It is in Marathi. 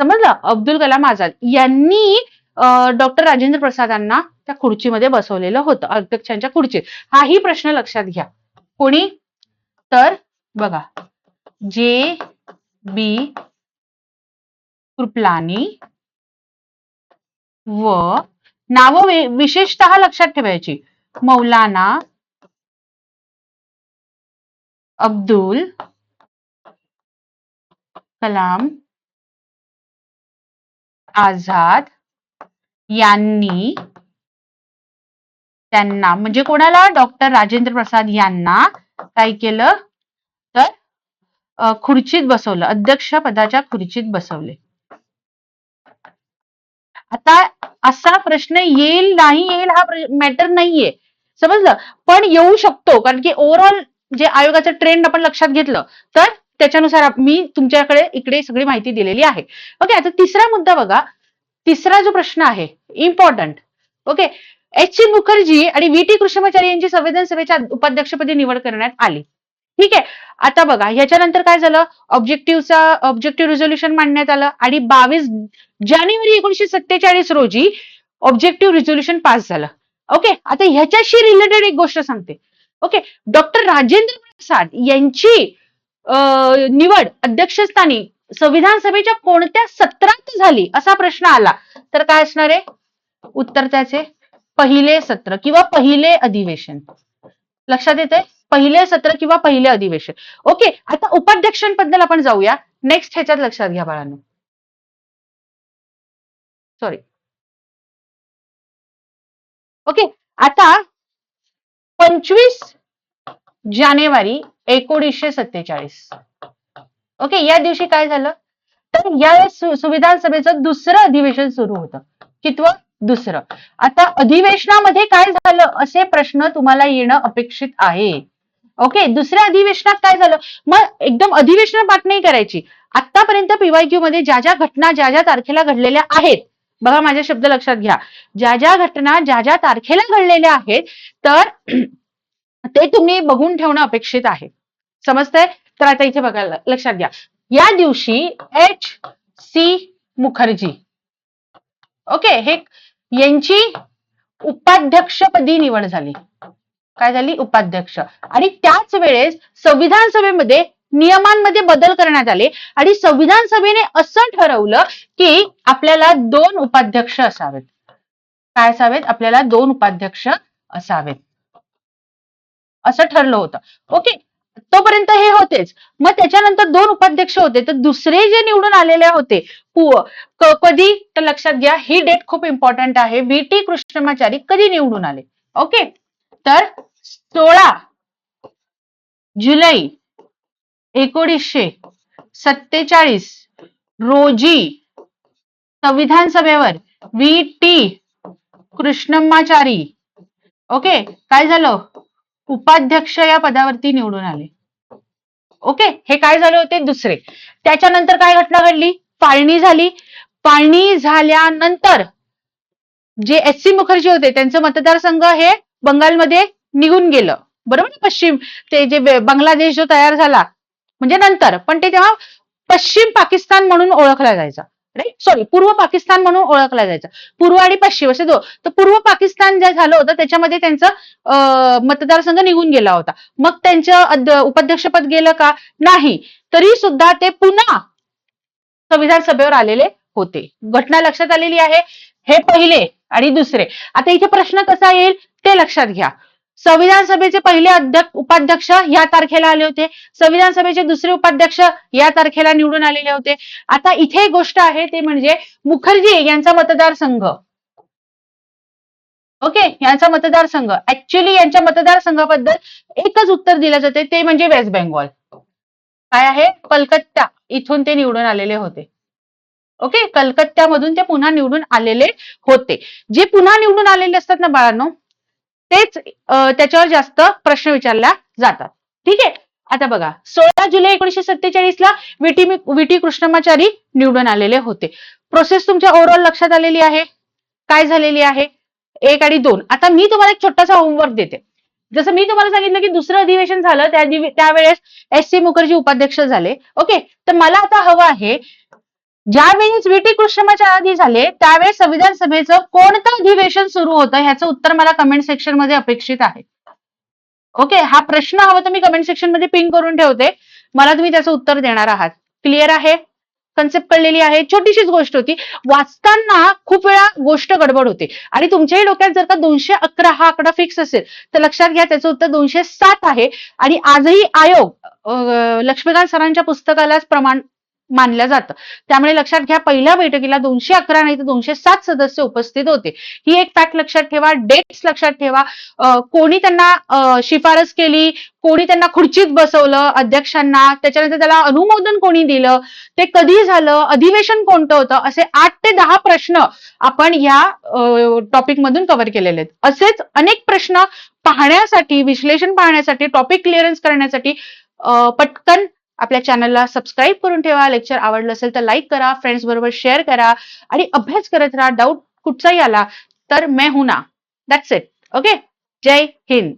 समजलं? अब्दुल कलाम आझाद यांनी डॉक्टर राजेंद्र प्रसादांना त्या खुर्चीमध्ये बसवलेलं होतं अध्यक्षांच्या खुर्चीत. हाही प्रश्न लक्षात घ्या. कोणी? तर बघा. जे बी कृपलानी व नाव विशेषत विशेषतः लक्षात ठेवायची. मौलाना अब्दुल कलाम आझाद यांनी त्यांना म्हणजे कोणाला? डॉक्टर राजेंद्र प्रसाद यांना काय केलं? तर खुर्चीत बसवलं अध्यक्ष पदाच्या खुर्चीत बसवले. आता असा प्रश्न येईल नाही येईल हा मॅटर नाहीये. समजलं? पण येऊ शकतो कारण की ओव्हरऑल जे आयोगाचं ट्रेंड आपण लक्षात घेतलं तर त्याच्यानुसार मी तुमच्याकडे इकडे सगळी माहिती दिलेली आहे. ओके आता तिसरा मुद्दा बघा. तिसरा जो प्रश्न आहे important okay H C Mukherjee आणि व्ही टी कृष्णमाचारी यांची संविधान सभेच्या उपाध्यक्षपदी निवड करण्यात आली. ठीक आहे आता बघा ह्याच्यानंतर काय झालं? ऑब्जेक्टिव्हचा ऑब्जेक्टिव्ह रिझोल्युशन मांडण्यात आलं आणि बावीस जानेवारी एकोणीशे सत्तेचाळीस रोजी ऑब्जेक्टिव्ह रिझोल्युशन पास झालं. ओके आता ह्याच्याशी रिलेटेड एक गोष्ट सांगते. ओके डॉक्टर राजेंद्र प्रसाद यांची निवड अध्यक्षस्थानी संविधान सभेच्या कोणत्या सत्रात झाली असा प्रश्न आला. तर काय असणार आहे? उत्तर त्याचे पहिले सत्र किंवा पहिले अधिवेशन. लक्षात येते पहिले सत्र किंवा पहिले अधिवेशन. ओके आता उपाध्यक्षांबद्दल आपण जाऊया. नेक्स्ट ह्याच्यात लक्षात घ्या बाळांनो. सॉरी ओके आता पंचवीस जानेवारी एकोणीसशे सत्तेचाळीस. ओके या दिवशी काय झालं? तर या संविधान सभेचं दुसरं अधिवेशन सुरू होतं. कितवं? दुसरं. आता अधिवेशनामध्ये काय झालं? असे प्रश्न तुम्हाला येणं अपेक्षित आहे. ओके दुसऱ्या अधिवेशनात काय झालं? मग एकदम अधिवेशन पाठ नाही करायची. आतापर्यंत पीवायक्यू मध्ये ज्या ज्या घटना ज्या ज्या तारखेला घडलेल्या आहेत बघा माझे शब्द लक्षात घ्या. ज्या ज्या घटना ज्या ज्या तारखेला घडलेल्या आहेत तर ते तुम्ही बघून ठेवणं अपेक्षित आहे. समजतंय? तर आता इथे बघायला लक्षात घ्या. या दिवशी एच सी मुखर्जी. ओके हे यांची उपाध्यक्षपदी निवड झाली. काय झाली? उपाध्यक्ष. आणि त्याच वेळेस संविधान सभेमध्ये नियमांमध्ये बदल करण्यात आले. आणि संविधान सभेने असं ठरवलं की आपल्याला दोन उपाध्यक्ष असावेत. काय असावेत? आपल्याला दोन उपाध्यक्ष असावेत. असं ठरलं होतं. ओके तोपर्यंत हे होतेच. मग त्याच्यानंतर दोन उपाध्यक्ष होते. तर दुसरे जे निवडून आलेले होते कधी? तर लक्षात घ्या ही डेट खूप इम्पॉर्टंट आहे. व्ही टी कृष्णमाचारी कधी निवडून आले? ओके तर सोळा जुलै एकोणीसशे सत्तेचाळीस रोजी संविधान सभेवर व्ही टी कृष्णमाचारी. ओके काय झालं? उपाध्यक्ष या पदावरती निवडून आले. ओके हे काय झाले होते? दुसरे. त्याच्यानंतर काय घटना घडली? पाळणी झाली. पाळणी झाल्यानंतर जे एस सी मुखर्जी होते त्यांचं मतदारसंघ हे बंगालमध्ये निघून गेलं. बरोबर ना? पश्चिम ते जे बांगलादेश जो तयार झाला म्हणजे नंतर. पण ते तेव्हा पश्चिम पाकिस्तान म्हणून ओळखला जायचा. राईट सॉरी पूर्व पाकिस्तान म्हणून ओळखला जायचा. पूर्व आणि पश्चिम असे दोन. तर पूर्व पाकिस्तान जे झालं होतं त्याच्यामध्ये त्यांचं मतदारसंघ निघून गेला होता. मग त्यांचं उपाध्यक्षपद गेलं का? नाही. तरी सुद्धा ते पुन्हा संविधान सभेवर आलेले होते. घटना लक्षात आलेली आहे. हे पहिले आणि दुसरे. आता इथे प्रश्न कसा येईल ते लक्षात घ्या. संविधान सभेचे पहिले अध्यक्ष उपाध्यक्ष या तारखेला आले होते. संविधान सभेचे दुसरे उपाध्यक्ष या तारखेला निवडून आलेले होते. आता इथे एक गोष्ट आहे ते म्हणजे मुखर्जी यांचा मतदारसंघ. ओके? यांचा मतदारसंघ. ऍक्च्युली यांच्या मतदारसंघाबद्दल एकच उत्तर दिलं जाते ते म्हणजे वेस्ट बेंगॉल. काय आहे? कलकत्ता. इथून ते निवडून आलेले होते. ओके? कलकत्त्यामधून ते पुन्हा निवडून आलेले होते. जे पुन्हा निवडून आलेले असतात ना बाळांनो तेच त्याच्यावर जास्त प्रश्न विचारल्या जातात. ठीक आहे? आता बघा सोळा जुलै एकोणीशे सत्तेचाळीस ला विटी विटी कृष्णमाचारी निवडून आलेले होते. प्रोसेस तुमच्या ओव्हरऑल लक्षात आलेली आहे? काय झालेली आहे? एक आणि दोन. आता मी तुम्हाला एक छोटासा होमवर्क देते. जसं मी तुम्हाला सांगितलं की दुसरं अधिवेशन झालं त्या त्यावेळेस एस सी मुखर्जी उपाध्यक्ष झाले. ओके तर मला आता हवं आहे ज्यावेळी विटी कृष्णमाच्या आधी झाले त्यावेळेस संविधान सभेचं कोणतं अधिवेशन सुरू होतं ह्याचं उत्तर मला कमेंट सेक्शनमध्ये अपेक्षित आहे. ओके हा प्रश्न हवा तर मी कमेंट सेक्शनमध्ये पिन करून ठेवते. मला तुम्ही त्याचं उत्तर देणार आहात. क्लिअर आहे? कन्सेप्ट कळलेली आहे? छोटीशीच गोष्ट होती. वाचताना खूप वेळा गोष्ट गडबड होते. आणि तुमच्याही डोक्यात जर का दोनशे अकरा हा आकडा फिक्स असेल तर लक्षात घ्या त्याचं उत्तर दोनशे सात आहे. आणि आजही आयोग लक्ष्मीकांत सरांच्या पुस्तकालाच प्रमाण मानलं जातं. त्यामुळे लक्षात घ्या पहिल्या बैठकीला दोनशे अकरा नाही तर दोनशे सात सदस्य उपस्थित होते. ही एक फॅक्ट लक्षात ठेवा डेट्स लक्षात ठेवा. कोणी त्यांना शिफारस केली कोणी त्यांना खुर्चीत बसवलं अध्यक्षांना त्याच्यानंतर त्याला अनुमोदन कोणी दिलं ते कधी झालं अधिवेशन कोणतं होतं असे आठ ते दहा प्रश्न आपण या टॉपिक मधून कव्हर केलेले आहेत. असेच अनेक प्रश्न पाहण्यासाठी विश्लेषण पाहण्यासाठी टॉपिक क्लिअरन्स करण्यासाठी पटकन आपल्या चॅनलला सबस्क्राईब करून ठेवा. लेक्चर आवडलं असेल तर लाईक करा फ्रेंड्स बरोबर शेअर करा आणि अभ्यास करत राहा. डाऊट कुठचाही आला तर मैं हूं ना. That's it okay Jai Hind.